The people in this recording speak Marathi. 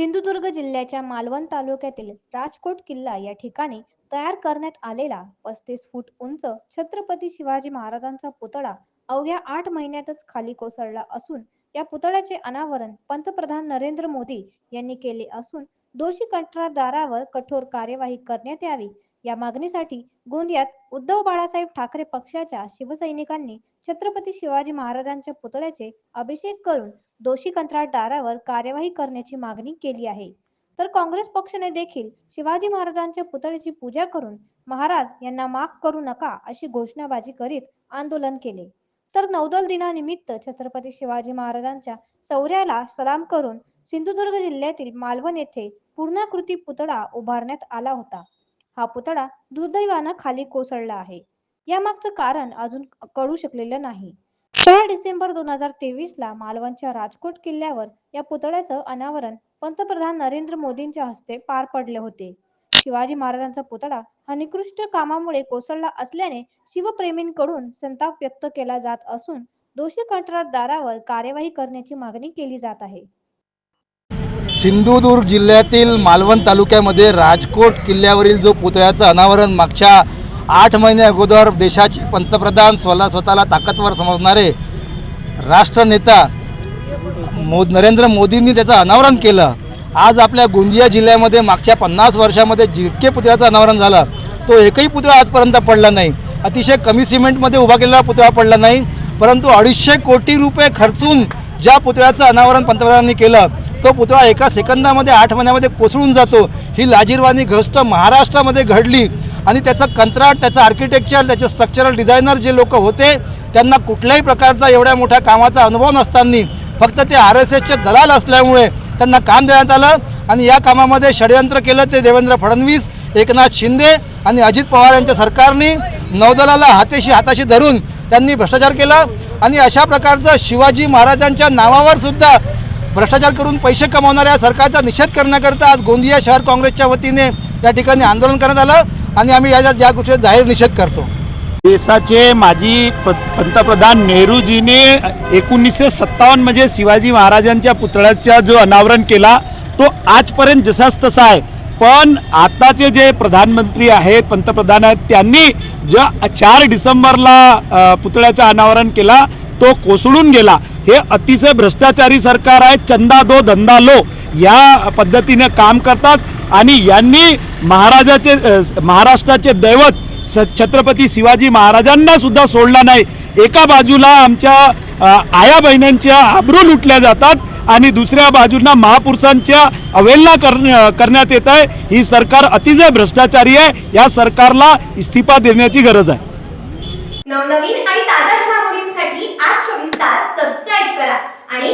सिंधुदुर्ग जिल्ह्याच्या मालवण तालुक्यातील राजकोट किल्ला या ठिकाणी तयार करण्यात आलेला पस्तीस फूट उंच छत्रपती शिवाजी महाराजांचा पुतळा अवघ्या आठ महिन्यातच खाली कोसळला असून या पुतळ्याचे अनावरण पंतप्रधान नरेंद्र मोदी यांनी केले असून दोषी कंत्राटदारावर कठोर कार्यवाही करण्यात यावी या मागणीसाठी गोंदियात उद्धव बाळासाहेब ठाकरे पक्षाच्या शिवसैनिकांनी छत्रपती शिवाजी महाराजांच्या पुतळ्याचे अभिषेक करून दोषी कंत्राटदारावर कार्यवाही करण्याची मागणी केली आहे. तर काँग्रेस पक्षाने देखील शिवाजी महाराजांच्या पुतळ्याची पूजा करून महाराज यांना माफ करू नका अशी घोषणाबाजी करीत आंदोलन केले. तर नौदल दिनानिमित्त छत्रपती शिवाजी महाराजांच्या शौर्याला सलाम करून सिंधुदुर्ग जिल्ह्यातील मालवण येथे पूर्णाकृती पुतळा उभारण्यात आला होता. हा पुतळा दुर्दैवानं खाली कोसळला आहे. यामागचं कारण अजून कळू शकलेलं नाही. चार डिसेंबर दोन हजार तेवीस ला मालवणच्या राजकोट किल्ल्यावर या पुतळ्याचं अनावरण पंतप्रधान नरेंद्र मोदींच्या हस्ते पार पडले होते. शिवाजी महाराजांचा पुतळा हा निकृष्ट कामामुळे कोसळला असल्याने शिवप्रेमींकडून संताप व्यक्त केला जात असून दोषी कंत्राटदारावर कार्यवाही करण्याची मागणी केली जात आहे. सिंधुदुर्ग जिल्ह्यातील मालवण तालुक्यामध्ये राजकोट किल्ल्यावरील जो पुतळ्याचं अनावरण मागच्या आठ महिने अगोदर देशाचे पंतप्रधान स्वला स्वतःला ताकदवर समजणारे राष्ट्रनेता मो नरेंद्र मोदींनी त्याचं अनावरण केलं. आज आपल्या गोंदिया जिल्ह्यामध्ये मागच्या पन्नास वर्षामध्ये जितके पुतळ्याचं अनावरण झालं तो एकही पुतळा आजपर्यंत पडला नाही. अतिशय कमी सिमेंटमध्ये उभा केलेला पुतळा पडला नाही परंतु अडीचशे कोटी रुपये खर्चून ज्या पुतळ्याचं अनावरण पंतप्रधानांनी केलं तो पुतळा एका सेकंदामध्ये आठ महिन्यामध्ये कोसळून जातो. ही लाजीरवाणी गोष्ट महाराष्ट्रामध्ये घडली. आणि त्याचं कंत्राट त्याचं आर्किटेक्चर त्याचे स्ट्रक्चरल डिझायनर जे लोक होते त्यांना कुठल्याही प्रकारचा एवढ्या मोठ्या कामाचा अनुभव नसताना फक्त ते आर एस एसचे दलाल असल्यामुळे त्यांना काम देण्यात आलं. आणि या कामामध्ये षडयंत्र केलं ते देवेंद्र फडणवीस एकनाथ शिंदे आणि अजित पवार यांच्या सरकारने. नौदलाला हातेशी हाताशी धरून त्यांनी भ्रष्टाचार केला. आणि अशा प्रकारचं शिवाजी महाराजांच्या नावावर सुद्धा भ्रष्टाचार करून पैसे कमावणाऱ्या सरकारचा निषेध करण्याकरता आज गोंदिया शहर काँग्रेसच्या वतीने या ठिकाणी आंदोलन करण्यात आलं. आणि आम्ही याच्या या गोष्टीचा जाहीर निषेध करतो. देशाचे माजी प पंतप्रधान नेहरूजीने एकोणीसशे सत्तावन्न म्हणजे शिवाजी महाराजांच्या पुतळ्याचा जो अनावरण केला तो आजपर्यंत जसाच तसा आहे. पण आताचे जे प्रधानमंत्री आहेत पंतप्रधान आहेत त्यांनी ज्या चार डिसेंबरला पुतळ्याचा पुतळ्याचं अनावरण केला तो कोसळून गेला. हे अतिशय भ्रष्टाचारी सरकार आहे चंदा दो धंदा लो. या पद्धतीने काम करतात. आणि यांनी महाराजाचे महाराष्ट्राचे दैवत स छत्रपती शिवाजी महाराजांना सुद्धा सोडला नाही. एका बाजूला आमच्या आया बहिण्यांच्या आबरू लुटल्या जातात आणि दुसऱ्या बाजूंना महापुरुषांच्या अवहेलना कर करण्यात येत आहे. ही सरकार अतिशय भ्रष्टाचारी आहे. या सरकारला इस्तिफा देण्याची गरज आहे. नवनवीन आणि ताज्या घडामोडींसाठी आज चोवीस तास सबस्क्राईब करा आणि